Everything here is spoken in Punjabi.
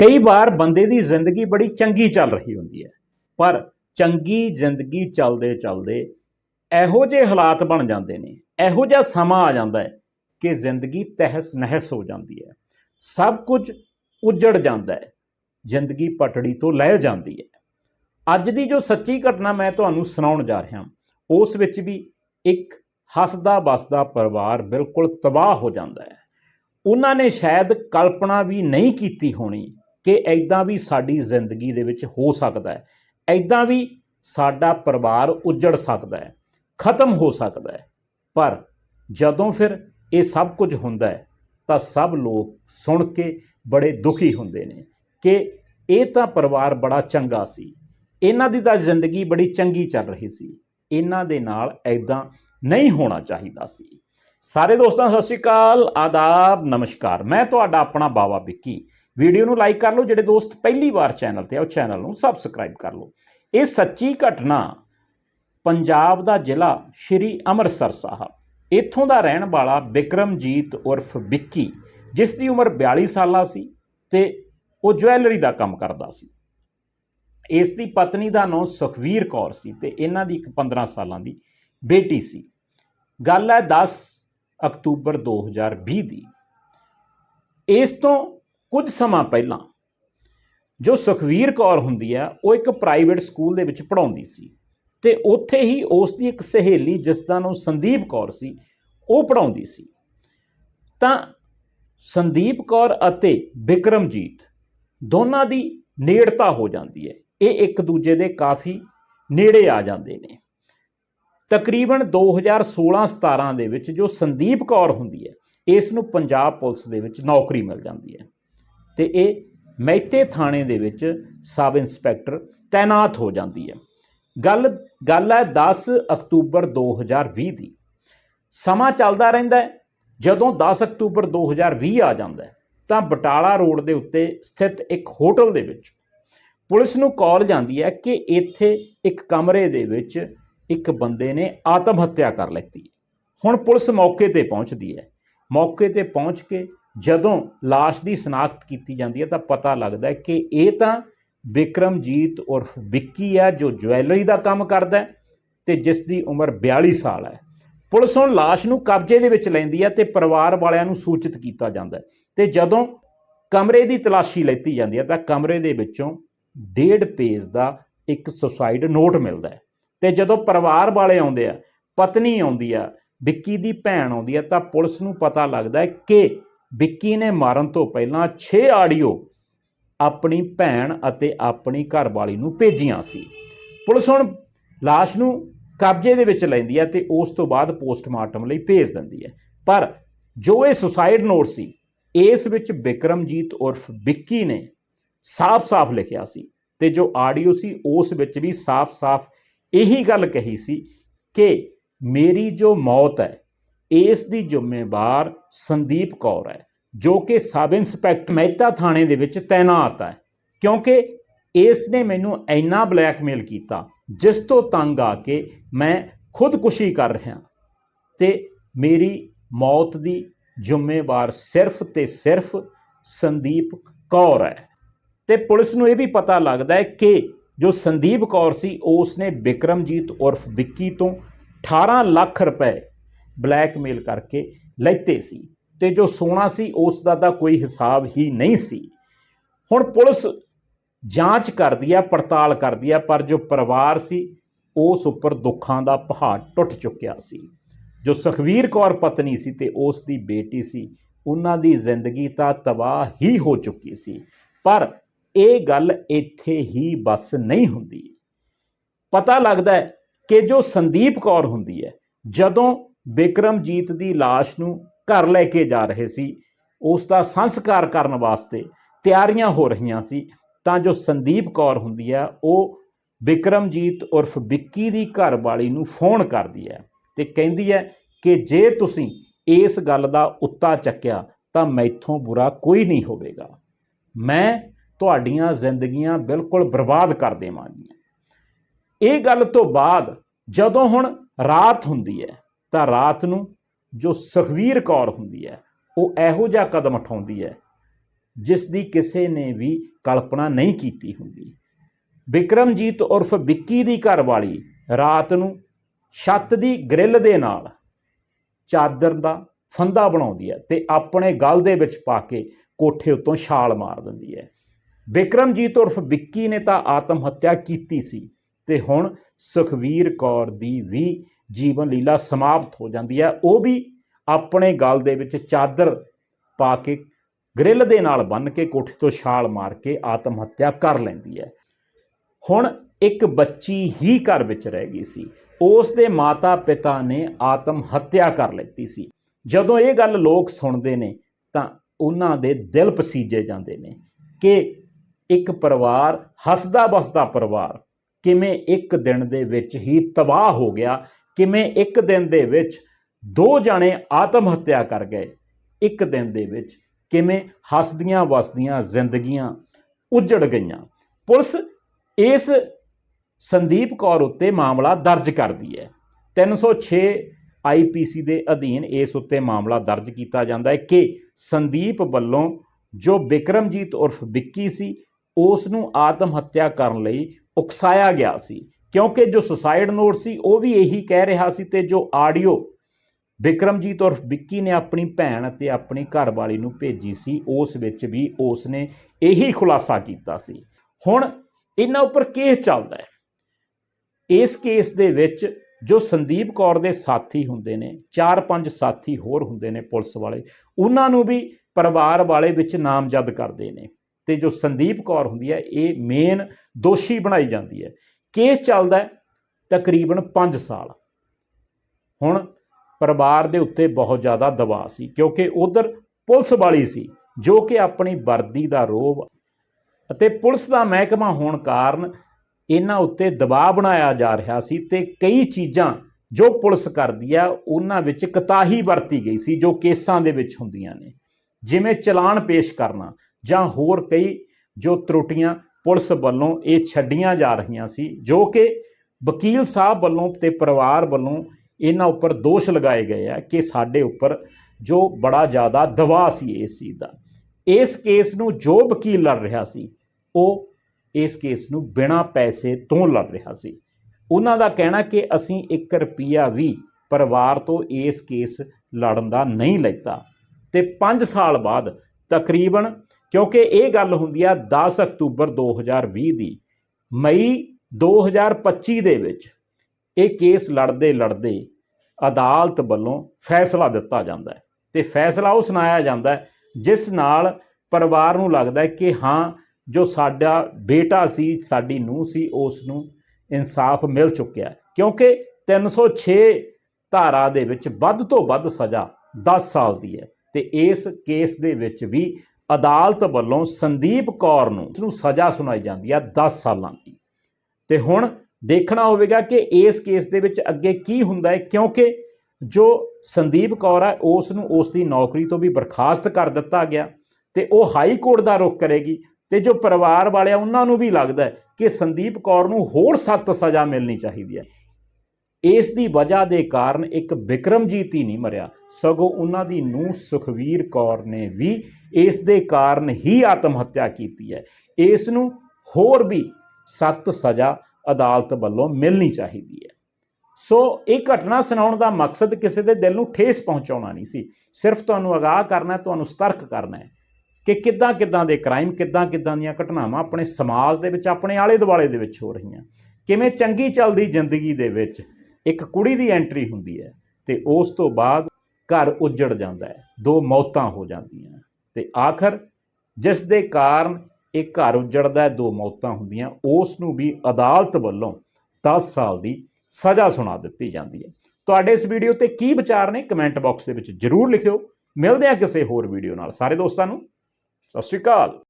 ਕਈ ਵਾਰ ਬੰਦੇ ਦੀ ਜ਼ਿੰਦਗੀ ਬੜੀ ਚੰਗੀ ਚੱਲ ਰਹੀ ਹੁੰਦੀ ਹੈ, ਪਰ ਚੰਗੀ ਜ਼ਿੰਦਗੀ ਚੱਲਦੇ ਚੱਲਦੇ ਇਹੋ ਜਿਹੇ ਹਾਲਾਤ ਬਣ ਜਾਂਦੇ ਨੇ, ਇਹੋ ਜਿਹਾ ਸਮਾਂ ਆ ਜਾਂਦਾ ਹੈ ਕਿ ਜ਼ਿੰਦਗੀ ਤਹਿਸ ਨਹਿਸ ਹੋ ਜਾਂਦੀ ਹੈ, ਸਭ ਕੁਝ ਉਜੜ ਜਾਂਦਾ ਹੈ, ਜ਼ਿੰਦਗੀ ਪਟੜੀ ਤੋਂ ਲਹਿ ਜਾਂਦੀ ਹੈ। ਅੱਜ ਦੀ ਜੋ ਸੱਚੀ ਘਟਨਾ ਮੈਂ ਤੁਹਾਨੂੰ ਸੁਣਾਉਣ ਜਾ ਰਿਹਾ ਉਸ ਵਿੱਚ ਵੀ ਇੱਕ ਹੱਸਦਾ ਬਸਦਾ ਪਰਿਵਾਰ ਬਿਲਕੁਲ ਤਬਾਹ ਹੋ ਜਾਂਦਾ ਹੈ। ਉਹਨਾਂ ਨੇ ਸ਼ਾਇਦ ਕਲਪਨਾ ਵੀ ਨਹੀਂ ਕੀਤੀ ਹੋਣੀ ਕਿ ਐਦਾਂ ਵੀ ਸਾਡੀ ਜ਼ਿੰਦਗੀ ਦੇ ਵਿੱਚ ਹੋ ਸਕਦਾ ਹੈ। ਐਦਾਂ ਵੀ ਸਾਡਾ ਪਰਿਵਾਰ ਉੱਜੜ ਸਕਦਾ ਹੈ, ਖਤਮ ਹੋ ਸਕਦਾ ਹੈ। ਪਰ ਜਦੋਂ ਫਿਰ ਇਹ ਸਭ ਕੁਝ ਹੁੰਦਾ ਹੈ, ਤਾਂ ਸਭ ਲੋਕ ਸੁਣ ਕੇ ਬੜੇ ਦੁਖੀ ਹੁੰਦੇ ਨੇ ਕਿ ਇਹ ਤਾਂ ਪਰਿਵਾਰ ਬੜਾ ਚੰਗਾ ਸੀ। ਇਹਨਾਂ ਦੀ ਤਾਂ ਜ਼ਿੰਦਗੀ ਬੜੀ ਚੰਗੀ ਚੱਲ ਰਹੀ ਸੀ। ਇਹਨਾਂ ਦੇ ਨਾਲ ਐਦਾਂ ਨਹੀਂ ਹੋਣਾ ਚਾਹੀਦਾ ਸੀ। ਸਾਰੇ ਦੋਸਤਾਂ, ਸਤਿ ਸ਼੍ਰੀ ਅਕਾਲ, ਆਦਾਬ, ਨਮਸਕਾਰ। ਮੈਂ ਤੁਹਾਡਾ ਆਪਣਾ ਬਾਵਾ ਵਿੱਕੀ। ਵੀਡੀਓ ਨੂੰ ਲਾਈਕ ਕਰ ਲਓ, ਜਿਹੜੇ ਦੋਸਤ ਪਹਿਲੀ ਵਾਰ ਚੈਨਲ ਤੇ ਆ, ਉਹ ਚੈਨਲ ਨੂੰ ਸਬਸਕ੍ਰਾਈਬ ਕਰ ਲਓ। ਇਹ ਸੱਚੀ ਘਟਨਾ ਪੰਜਾਬ ਦਾ ਜ਼ਿਲ੍ਹਾ ਸ਼੍ਰੀ ਅੰਮ੍ਰਿਤਸਰ ਸਾਹਿਬ। ਇੱਥੋਂ ਦਾ ਰਹਿਣ ਵਾਲਾ ਵਿਕਰਮਜੀਤ ਉਰਫ ਵਿੱਕੀ, ਜਿਸ ਦੀ ਉਮਰ 42 ਸਾਲਾਂ ਸੀ ਤੇ ਉਹ ਜੁਐਲਰੀ ਦਾ ਕੰਮ ਕਰਦਾ ਸੀ। ਇਸ ਦੀ ਪਤਨੀ ਦਾ ਨਾਮ ਸੁਖਵੀਰ ਕੌਰ ਸੀ ਤੇ ਇਹਨਾਂ ਦੀ ਇੱਕ 15 ਸਾਲਾਂ ਦੀ ਬੇਟੀ ਸੀ। ਗੱਲ ਹੈ 10 ਅਕਤੂਬਰ 2020 ਦੀ। ਇਸ ਤੋਂ ਕੁਝ ਸਮਾਂ ਪਹਿਲਾਂ ਜੋ ਸੁਖਵੀਰ ਕੌਰ ਹੁੰਦੀ ਹੈ ਉਹ ਇੱਕ ਪ੍ਰਾਈਵੇਟ ਸਕੂਲ ਦੇ ਵਿੱਚ ਪੜ੍ਹਾਉਂਦੀ ਸੀ ਤੇ ਉੱਥੇ ਹੀ ਉਸ ਦੀ ਇੱਕ ਸਹੇਲੀ ਜਿਸ ਦਾ ਨਾਮ ਸੰਦੀਪ ਕੌਰ ਸੀ, ਉਹ ਪੜ੍ਹਾਉਂਦੀ ਸੀ। ਤਾਂ ਸੰਦੀਪ ਕੌਰ ਅਤੇ ਵਿਕਰਮਜੀਤ ਦੋਨਾਂ ਦੀ ਨੇੜਤਾ ਹੋ ਜਾਂਦੀ ਹੈ। ਇਹ ਇੱਕ ਦੂਜੇ ਦੇ ਕਾਫੀ ਨੇੜੇ ਆ ਜਾਂਦੇ ਨੇ। ਤਕਰੀਬਨ 2016-17 ਦੇ ਵਿੱਚ ਜੋ ਸੰਦੀਪ ਕੌਰ ਹੁੰਦੀ ਹੈ, ਇਸ ਨੂੰ ਪੰਜਾਬ ਪੁਲਿਸ ਦੇ ਵਿੱਚ ਨੌਕਰੀ ਮਿਲ ਜਾਂਦੀ ਹੈ। ਤੇ ਇਹ ਮਹਿਤੇ ਥਾਣੇ ਦੇ ਵਿੱਚ ਸਬ ਇੰਸਪੈਕਟਰ ਤਾਇਨਾਤ ਹੋ ਜਾਂਦੀ ਹੈ। ਗੱਲ ਗੱਲ ਹੈ 10 ਅਕਤੂਬਰ 2020 ਦੀ। ਸਮਾਂ ਚੱਲਦਾ ਰਹਿੰਦਾ ਹੈ। ਜਦੋਂ 10 ਅਕਤੂਬਰ 2020 ਆ ਜਾਂਦਾ ਹੈ, ਤਾਂ ਬਟਾਲਾ ਰੋਡ ਦੇ ਉੱਤੇ ਸਥਿਤ ਇੱਕ ਹੋਟਲ ਦੇ ਵਿੱਚ ਪੁਲਿਸ ਨੂੰ ਕਾਲ ਜਾਂਦੀ ਹੈ ਕਿ ਇੱਥੇ ਇੱਕ ਕਮਰੇ ਦੇ ਵਿੱਚ ਇੱਕ ਬੰਦੇ ਨੇ ਆਤਮ ਹੱਤਿਆ ਕਰ ਲੈਤੀ ਹੁਣ ਪੁਲਿਸ ਮੌਕੇ ਤੇ ਪਹੁੰਚਦੀ ਹੈ। ਮੌਕੇ ਤੇ ਪਹੁੰਚ ਕੇ ਜਦੋਂ লাশ ਦੀ ਸ਼ਨਾਖਤ ਕੀਤੀ ਜਾਂਦੀ ਹੈ ਤਾਂ ਪਤਾ ਲੱਗਦਾ ਹੈ ਕਿ ਇਹ ਤਾਂ ਵਿਕਰਮਜੀਤ ਉਰਫ ਵਿੱਕੀ ਹੈ ਜੋ ਜਵੈਲਰੀ ਦਾ ਕੰਮ ਕਰਦਾ ਹੈ ਤੇ ਜਿਸ ਦੀ ਉਮਰ 42 ਸਾਲ ਹੈ ਪੁਲਿਸ ਹੁਣ লাশ ਨੂੰ ਕਬਜ਼ੇ ਦੇ ਵਿੱਚ ਲੈਂਦੀ ਹੈ ਤੇ ਪਰਿਵਾਰ ਵਾਲਿਆਂ ਨੂੰ ਸੂਚਿਤ ਕੀਤਾ ਜਾਂਦਾ ਹੈ ਤੇ ਜਦੋਂ ਕਮਰੇ ਦੀ ਤਲਾਸ਼ੀ ਲੈਤੀ ਜਾਂਦੀ ਹੈ ਤਾਂ ਕਮਰੇ ਦੇ ਵਿੱਚੋਂ ਡੇਢ ਪੇਜ ਦਾ ਇੱਕ ਸੁਸਾਈਡ ਨੋਟ ਮਿਲਦਾ ਹੈ ਤੇ ਜਦੋਂ ਪਰਿਵਾਰ ਵਾਲੇ ਆਉਂਦੇ ਆ ਪਤਨੀ ਆਉਂਦੀ ਆ ਵਿੱਕੀ ਦੀ ਭੈਣ ਆਉਂਦੀ ਆ ਤਾਂ ਪੁਲਿਸ ਨੂੰ ਪਤਾ ਲੱਗਦਾ ਹੈ ਕਿ ਵਿੱਕੀ ਨੇ ਮਾਰਨ ਤੋਂ ਪਹਿਲਾਂ 6 ਆਡੀਓ ਆਪਣੀ ਭੈਣ ਅਤੇ ਆਪਣੀ ਘਰਵਾਲੀ ਨੂੰ ਭੇਜੀਆਂ ਸੀ। ਪੁਲਿਸ ਹੁਣ লাশ ਨੂੰ ਕਬਜ਼ੇ ਦੇ ਵਿੱਚ ਲੈਂਦੀ ਹੈ ਤੇ ਉਸ ਤੋਂ ਬਾਅਦ ਪੋਸਟਮਾਰਟਮ ਲਈ ਭੇਜ ਦਿੰਦੀ ਹੈ। ਪਰ ਜੋ ਇਹ ਸੁਸਾਈਡ ਨੋਟ ਸੀ, ਇਸ ਵਿੱਚ ਵਿਕਰਮਜੀਤ ਉਰਫ ਵਿੱਕੀ ਨੇ ਸਾਫ਼-ਸਾਫ਼ ਲਿਖਿਆ ਸੀ ਤੇ ਜੋ ਆਡੀਓ ਸੀ, ਉਸ ਵਿੱਚ ਵੀ ਸਾਫ਼-ਸਾਫ਼ ਇਹੀ ਗੱਲ ਕਹੀ ਸੀ ਕਿ ਮੇਰੀ ਜੋ ਮੌਤ ਹੈ, ਇਸ ਦੀ ਜ਼ਿੰਮੇਵਾਰ ਸੰਦੀਪ ਕੌਰ ਹੈ। ਜੋ ਕਿ ਸਬ ਇੰਸਪੈਕਟਰ ਮਹਿਤਾ ਥਾਣੇ ਦੇ ਵਿੱਚ ਤਾਇਨਾਤ ਹੈ। ਕਿਉਂਕਿ ਇਸ ਨੇ ਮੈਨੂੰ ਇੰਨਾ ਬਲੈਕਮੇਲ ਕੀਤਾ, ਜਿਸ ਤੋਂ ਤੰਗ ਆ ਕੇ ਮੈਂ ਖੁਦਕੁਸ਼ੀ ਕਰ ਰਿਹਾ ਤੇ ਮੇਰੀ ਮੌਤ ਦੀ ਜ਼ਿੰਮੇਵਾਰ ਸਿਰਫ ਤੇ ਸਿਰਫ ਸੰਦੀਪ ਕੌਰ ਹੈ। ਤੇ ਪੁਲਿਸ ਨੂੰ ਇਹ ਵੀ ਪਤਾ ਲੱਗਦਾ ਹੈ ਕਿ ਜੋ ਸੰਦੀਪ ਕੌਰ ਸੀ ਉਸ ਨੇ ਵਿਕਰਮਜੀਤ ਉਰਫ ਵਿੱਕੀ ਤੋਂ 18 ਲੱਖ ਰੁਪਏ ਬਲੈਕਮੇਲ ਕਰਕੇ ਲੈਤੇ ਸੀ। ਤੇ ਜੋ ਸੋਨਾ ਸੀ ਉਸ ਦਾ ਤਾਂ ਕੋਈ ਹਿਸਾਬ ਹੀ ਨਹੀਂ ਸੀ। ਹੁਣ ਪੁਲਿਸ ਜਾਂਚ ਕਰਦੀ ਆ, ਪੜਤਾਲ ਕਰਦੀ ਆ, ਪਰ ਜੋ ਪਰਿਵਾਰ ਸੀ, ਉਸ ਉੱਪਰ ਦੁੱਖਾਂ ਦਾ ਪਹਾੜ ਟੁੱਟ ਚੁੱਕਿਆ ਸੀ। ਜੋ ਸੁਖਵੀਰ ਕੌਰ ਪਤਨੀ ਸੀ ਤੇ ਉਸ ਦੀ ਬੇਟੀ ਸੀ, ਉਹਨਾਂ ਦੀ ਜ਼ਿੰਦਗੀ ਤਾਂ ਤਬਾਹ ਹੀ ਹੋ ਚੁੱਕੀ ਸੀ। ਪਰ ਇਹ ਗੱਲ ਇੱਥੇ ਹੀ ਬਸ ਨਹੀਂ ਹੁੰਦੀ। ਪਤਾ ਲੱਗਦਾ ਹੈ ਕਿ ਜੋ ਸੰਦੀਪ ਕੌਰ ਹੁੰਦੀ ਹੈ, ਜਦੋਂ ਵਿਕਰਮਜੀਤ ਦੀ লাশ ਨੂੰ ਘਰ ਲੈ ਕੇ ਜਾ ਰਹੇ ਸੀ। ਉਸ ਦਾ ਸੰਸਕਾਰ ਕਰਨ ਵਾਸਤੇ ਤਿਆਰੀਆਂ ਹੋ ਰਹੀਆਂ ਸੀ। ਤਾਂ ਜੋ ਸੰਦੀਪ ਕੌਰ ਹੁੰਦੀ ਹੈ, ਉਹ ਵਿਕਰਮਜੀਤ ਉਰਫ ਵਿੱਕੀ ਦੀ ਘਰਵਾਲੀ ਨੂੰ ਫੋਨ ਕਰਦੀ ਹੈ ਤੇ ਕਹਿੰਦੀ ਹੈ ਕਿ ਜੇ ਤੁਸੀਂ ਇਸ ਗੱਲ ਦਾ ਉੱਤਾ ਚੱਕਿਆ, ਤਾਂ ਮੈਥੋਂ ਬੁਰਾ ਕੋਈ ਨਹੀਂ ਹੋਵੇਗਾ। ਮੈਂ ਤੁਹਾਡੀਆਂ ਜ਼ਿੰਦਗੀਆਂ ਬਿਲਕੁਲ ਬਰਬਾਦ ਕਰ ਦੇਵਾਂਗੀ। ਇਹ ਗੱਲ ਤੋਂ ਬਾਅਦ ਜਦੋਂ ਹੁਣ ਰਾਤ ਹੁੰਦੀ ਹੈ, ਤਾਂ ਰਾਤ ਨੂੰ ਜੋ ਸੁਖਵੀਰ ਕੌਰ ਹੁੰਦੀ ਹੈ, ਉਹ ਇਹੋ ਜਿਹਾ ਕਦਮ ਉਠਾਉਂਦੀ ਹੈ ਜਿਸ ਦੀ ਕਿਸੇ ਨੇ ਵੀ ਕਲਪਨਾ ਨਹੀਂ ਕੀਤੀ ਹੁੰਦੀ। ਵਿਕਰਮਜੀਤ ਉਰਫ ਵਿੱਕੀ ਦੀ ਘਰਵਾਲੀ ਰਾਤ ਨੂੰ ਛੱਤ ਦੀ ਗ੍ਰਿਲ ਦੇ ਨਾਲ ਚਾਦਰ ਦਾ ਫੰਦਾ ਬਣਾਉਂਦੀ ਹੈ ਤੇ ਆਪਣੇ ਗਲ ਦੇ ਵਿੱਚ ਪਾ ਕੇ ਕੋਠੇ ਉੱਤੋਂ ਛਾਲ ਮਾਰ ਦਿੰਦੀ ਹੈ। ਵਿਕਰਮਜੀਤ ਉਰਫ ਵਿੱਕੀ ਨੇ ਤਾਂ ਆਤਮ ਹੱਤਿਆ ਕੀਤੀ ਸੀ ਤੇ ਹੁਣ ਸੁਖਵੀਰ ਕੌਰ ਦੀ ਵੀ ਜੀਵਨ ਲੀਲਾ ਸਮਾਪਤ ਹੋ ਜਾਂਦੀ ਹੈ। ਉਹ ਵੀ ਆਪਣੇ ਗਲ ਦੇ ਵਿੱਚ ਚਾਦਰ ਪਾ ਕੇ ਗ੍ਰਿਲ ਦੇ ਨਾਲ ਬੰਨ ਕੇ ਕੋਠੇ ਤੋਂ ਛਾਲ ਮਾਰ ਕੇ ਆਤਮ ਹੱਤਿਆ ਕਰ ਲੈਂਦੀ ਹੈ। ਹੁਣ ਇੱਕ ਬੱਚੀ ਹੀ ਘਰ ਵਿੱਚ ਰਹਿ ਗਈ ਸੀ। ਉਸ ਦੇ ਮਾਤਾ-ਪਿਤਾ ਨੇ ਆਤਮ ਹੱਤਿਆ ਕਰ ਲਈ ਸੀ। ਜਦੋਂ ਇਹ ਗੱਲ ਲੋਕ ਸੁਣਦੇ ਨੇ, ਤਾਂ ਉਹਨਾਂ ਦੇ ਦਿਲ ਪਸੀਜੇ ਜਾਂਦੇ ਨੇ ਕਿ ਇੱਕ ਪਰਿਵਾਰ ਹੱਸਦਾ ਬਸਦਾ ਪਰਿਵਾਰ ਕਿਵੇਂ ਇੱਕ ਦਿਨ ਦੇ ਵਿੱਚ ਹੀ ਤਬਾਹ ਹੋ ਗਿਆ। ਕਿਵੇਂ ਇੱਕ ਦਿਨ ਦੇ ਵਿੱਚ ਦੋ ਜਣੇ ਆਤਮ ਹੱਤਿਆ ਕਰ ਗਏ? ਇੱਕ ਦਿਨ ਦੇ ਵਿੱਚ ਕਿਵੇਂ ਹੱਸਦੀਆਂ ਵਸਦੀਆਂ ਜ਼ਿੰਦਗੀਆਂ ਉਜੜ ਗਈਆਂ? ਪੁਲਿਸ ਇਸ ਸੰਦੀਪ ਕੌਰ ਉੱਤੇ ਮਾਮਲਾ ਦਰਜ ਕਰਦੀ ਹੈ। 306 ਆਈਪੀਸੀ ਦੇ ਅਧੀਨ ਇਸ ਉੱਤੇ ਮਾਮਲਾ ਦਰਜ ਕੀਤਾ ਜਾਂਦਾ ਹੈ ਕਿ ਸੰਦੀਪ ਵੱਲੋਂ ਜੋ ਵਿਕਰਮਜੀਤ ਉਰਫ ਵਿੱਕੀ ਸੀ, ਉਸ ਨੂੰ ਆਤਮ ਹੱਤਿਆ ਕਰਨ ਲਈ ਉਕਸਾਇਆ ਗਿਆ ਸੀ। ਕਿਉਂਕਿ ਜੋ ਸੁਸਾਈਡ ਨੋਟ ਸੀ, ਉਹ ਵੀ ਇਹੀ ਕਹਿ ਰਿਹਾ ਸੀ ਤੇ ਜੋ ਆਡੀਓ ਵਿਕਰਮਜੀਤ ਔਰ ਵਿੱਕੀ ਨੇ ਆਪਣੀ ਭੈਣ ਅਤੇ ਆਪਣੀ ਘਰਵਾਲੀ ਨੂੰ ਭੇਜੀ ਸੀ, ਉਸ ਵਿੱਚ ਵੀ ਉਸ ਨੇ ਇਹੀ ਖੁਲਾਸਾ ਕੀਤਾ ਸੀ। ਹੁਣ ਇਹਨਾਂ ਉੱਪਰ ਕੇਸ ਚੱਲਦਾ ਹੈ। ਇਸ ਕੇਸ ਦੇ ਵਿੱਚ ਜੋ ਸੰਦੀਪ ਕੌਰ ਦੇ ਸਾਥੀ ਹੁੰਦੇ ਨੇ, ਚਾਰ ਪੰਜ ਸਾਥੀ ਹੋਰ ਹੁੰਦੇ ਨੇ ਪੁਲਿਸ ਵਾਲੇ, ਉਹਨਾਂ ਨੂੰ ਵੀ ਪਰਿਵਾਰ ਵਾਲੇ ਵਿੱਚ ਨਾਮਜ਼ਦ ਕਰਦੇ ਨੇ। ਤੇ ਜੋ ਸੰਦੀਪ ਕੌਰ ਹੁੰਦੀ ਹੈ, ਇਹ ਮੇਨ ਦੋਸ਼ੀ ਬਣਾਈ ਜਾਂਦੀ ਹੈ। ਕੇਸ ਚੱਲਦਾ ਹੈ? ਤਕਰੀਬਨ 5 ਸਾਲ। ਹੁਣ ਪਰਿਵਾਰ ਦੇ ਉੱਤੇ ਬਹੁਤ ਜ਼ਿਆਦਾ ਦਬਾਅ ਸੀ, ਕਿਉਂਕਿ ਉਧਰ ਪੁਲਿਸ ਵਾਲੀ ਸੀ, ਜੋ ਕਿ ਆਪਣੀ ਵਰਦੀ ਦਾ ਰੋਬ ਅਤੇ ਪੁਲਿਸ ਦਾ ਮਹਿਕਮਾ ਹੋਣ ਕਾਰਨ ਇਹਨਾਂ ਉੱਤੇ ਦਬਾਅ ਬਣਾਇਆ ਜਾ ਰਿਹਾ ਸੀ ਤੇ ਕਈ ਚੀਜ਼ਾਂ ਜੋ ਪੁਲਿਸ ਕਰਦੀ ਆ ਉਹਨਾਂ ਵਿੱਚ ਕਤਾਹੀ ਵਰਤੀ ਗਈ ਸੀ, ਜੋ ਕੇਸਾਂ ਦੇ ਵਿੱਚ ਹੁੰਦੀਆਂ ਨੇ। ਜਿਵੇਂ ਚਲਾਨ ਪੇਸ਼ ਕਰਨਾ ਜਾਂ ਹੋਰ ਕਈ ਜੋ ਤਰੁੱਟੀਆਂ ਪੁਲਿਸ ਵੱਲੋਂ ਇਹ ਛੱਡੀਆਂ ਜਾ ਰਹੀਆਂ ਸੀ, ਜੋ ਕਿ ਵਕੀਲ ਸਾਹਿਬ ਵੱਲੋਂ ਤੇ ਪਰਿਵਾਰ ਵੱਲੋਂ ਇਹਨਾਂ ਉੱਪਰ ਦੋਸ਼ ਲਗਾਏ ਗਏ ਆ ਕਿ ਸਾਡੇ ਉੱਪਰ ਜੋ ਬੜਾ ਜ਼ਿਆਦਾ ਦਬਾਅ ਸੀ ਇਸ ਚੀਜ਼ ਦਾ। ਇਸ ਕੇਸ ਨੂੰ ਜੋ ਵਕੀਲ ਲੜ ਰਿਹਾ ਸੀ, ਉਹ ਇਸ ਕੇਸ ਨੂੰ ਬਿਨਾਂ ਪੈਸੇ ਤੋਂ ਲੜ ਰਿਹਾ ਸੀ। ਉਹਨਾਂ ਦਾ ਕਹਿਣਾ ਕਿ ਅਸੀਂ 1 ਰੁਪਿਆ ਵੀ ਪਰਿਵਾਰ ਤੋਂ ਇਸ ਕੇਸ ਲੜਨ ਦਾ ਨਹੀਂ ਲੈਤਾ। ਤੇ 5 ਸਾਲ ਬਾਅਦ ਤਕਰੀਬਨ ਕਿਉਂਕਿ ਇਹ ਗੱਲ ਹੁੰਦੀ ਆ 10 ਅਕਤੂਬਰ 2020 ਦੀ, ਮਈ 2025 ਦੇ ਵਿੱਚ ਇਹ ਕੇਸ ਲੜਦੇ ਲੜਦੇ ਅਦਾਲਤ ਵੱਲੋਂ ਫੈਸਲਾ ਦਿੱਤਾ ਜਾਂਦਾ ਹੈ ਤੇ ਫੈਸਲਾ ਉਹ ਸੁਣਾਇਆ ਜਾਂਦਾ ਹੈ ਜਿਸ ਨਾਲ ਪਰਿਵਾਰ ਨੂੰ ਲੱਗਦਾ ਹੈ ਕਿ ਹਾਂ, ਜੋ ਸਾਡਾ ਬੇਟਾ ਸੀ, ਸਾਡੀ ਨੂੰਹ ਸੀ, ਉਸ ਨੂੰ ਇਨਸਾਫ ਮਿਲ ਚੁੱਕਿਆ ਹੈ। ਕਿਉਂਕਿ 306 ਧਾਰਾ ਦੇ ਵਿੱਚ ਵੱਧ ਤੋਂ ਵੱਧ ਸਜ਼ਾ 10 ਸਾਲ ਦੀ ਹੈ ਤੇ ਇਸ ਕੇਸ ਦੇ ਵਿੱਚ ਵੀ ਅਦਾਲਤ ਵੱਲੋਂ ਸੰਦੀਪ ਕੌਰ ਨੂੰ ਨੂੰ ਸਜ਼ਾ ਸੁਣਾਈ ਜਾਂਦੀ ਹੈ 10 ਸਾਲਾਂ ਦੀ। ਤੇ ਹੁਣ ਦੇਖਣਾ ਹੋਵੇਗਾ ਕਿ ਇਸ ਕੇਸ ਦੇ ਵਿੱਚ ਅੱਗੇ ਕੀ ਹੁੰਦਾ ਹੈ, ਕਿਉਂਕਿ ਜੋ ਸੰਦੀਪ ਕੌਰ ਹੈ ਉਸ ਨੂੰ ਉਸ ਦੀ ਨੌਕਰੀ ਤੋਂ ਵੀ ਬਰਖਾਸਤ ਕਰ ਦਿੱਤਾ ਗਿਆ ਤੇ ਉਹ ਹਾਈ ਕੋਰਟ ਦਾ ਰੁਖ ਕਰੇਗੀ ਤੇ ਜੋ ਪਰਿਵਾਰ ਵਾਲੇ ਉਹਨਾਂ ਨੂੰ ਵੀ ਲੱਗਦਾ ਕਿ ਸੰਦੀਪ ਕੌਰ ਨੂੰ ਹੋਰ ਸਖਤ ਸਜ਼ਾ ਮਿਲਣੀ ਚਾਹੀਦੀ ਹੈ। ਇਸ ਦੀ ਵਜ੍ਹਾ ਦੇ ਕਾਰਨ ਇੱਕ ਵਿਕਰਮਜੀਤ ਹੀ ਨਹੀਂ ਮਰਿਆ। ਸਗੋਂ ਉਹਨਾਂ ਦੀ ਨੂੰਹ ਸੁਖਵੀਰ ਕੌਰ ਨੇ ਵੀ ਇਸ ਦੇ ਕਾਰਨ ਹੀ ਆਤਮ ਹੱਤਿਆ ਕੀਤੀ ਹੈ। ਇਸ ਨੂੰ ਹੋਰ ਵੀ ਸਖਤ ਸਜ਼ਾ ਅਦਾਲਤ ਵੱਲੋਂ ਮਿਲਣੀ ਚਾਹੀਦੀ ਹੈ। ਸੋ ਇਹ ਘਟਨਾ ਸੁਣਾਉਣ ਦਾ ਮਕਸਦ ਕਿਸੇ ਦੇ ਦਿਲ ਨੂੰ ਠੇਸ ਪਹੁੰਚਾਉਣਾ ਨਹੀਂ ਸੀ। ਸਿਰਫ ਤੁਹਾਨੂੰ ਅਗਾਹ ਕਰਨਾ ਤੁਹਾਨੂੰ ਸਤਰਕ ਕਰਨਾ ਹੈ ਕਿ ਕਿੱਦਾਂ ਕਿੱਦਾਂ ਦੇ ਕ੍ਰਾਈਮ, ਕਿੱਦਾਂ ਕਿੱਦਾਂ ਦੀਆਂ ਘਟਨਾਵਾਂ ਆਪਣੇ ਸਮਾਜ ਦੇ ਵਿੱਚ, ਆਪਣੇ ਆਲੇ ਦੁਆਲੇ ਦੇ ਵਿੱਚ ਹੋ ਰਹੀਆਂ। ਕਿਵੇਂ ਚੰਗੀ ਚੱਲਦੀ ਜ਼ਿੰਦਗੀ ਦੇ ਵਿੱਚ ਇੱਕ ਕੁੜੀ ਦੀ ਐਂਟਰੀ ਹੁੰਦੀ ਹੈ ਤੇ ਉਸ ਤੋਂ ਬਾਅਦ ਘਰ ਉੱਜੜ ਜਾਂਦਾ ਹੈ, ਦੋ ਮੌਤਾਂ ਹੋ ਜਾਂਦੀਆਂ ਤੇ ਆਖਰ ਜਿਸ ਦੇ ਕਾਰਨ ਇਹ ਘਰ ਉੱਜੜਦਾ ਹੈ, ਦੋ ਮੌਤਾਂ ਹੁੰਦੀਆਂ, ਉਸ ਨੂੰ ਵੀ ਅਦਾਲਤ ਵੱਲੋਂ 10 ਸਾਲ ਦੀ ਸਜ਼ਾ ਸੁਣਾ ਦਿੱਤੀ ਜਾਂਦੀ ਹੈ। ਤੁਹਾਡੇ ਇਸ ਵੀਡੀਓ ਤੇ ਕੀ ਵਿਚਾਰ ਨੇ ਕਮੈਂਟ ਬਾਕਸ ਦੇ ਵਿੱਚ ਜਰੂਰ ਲਿਖਿਓ। ਮਿਲਦੇ ਹਾਂ ਕਿਸੇ ਹੋਰ ਵੀਡੀਓ ਨਾਲ। ਸਾਰੇ ਦੋਸਤਾਂ ਨੂੰ ਸਤਿ ਸ਼੍ਰੀ ਅਕਾਲ।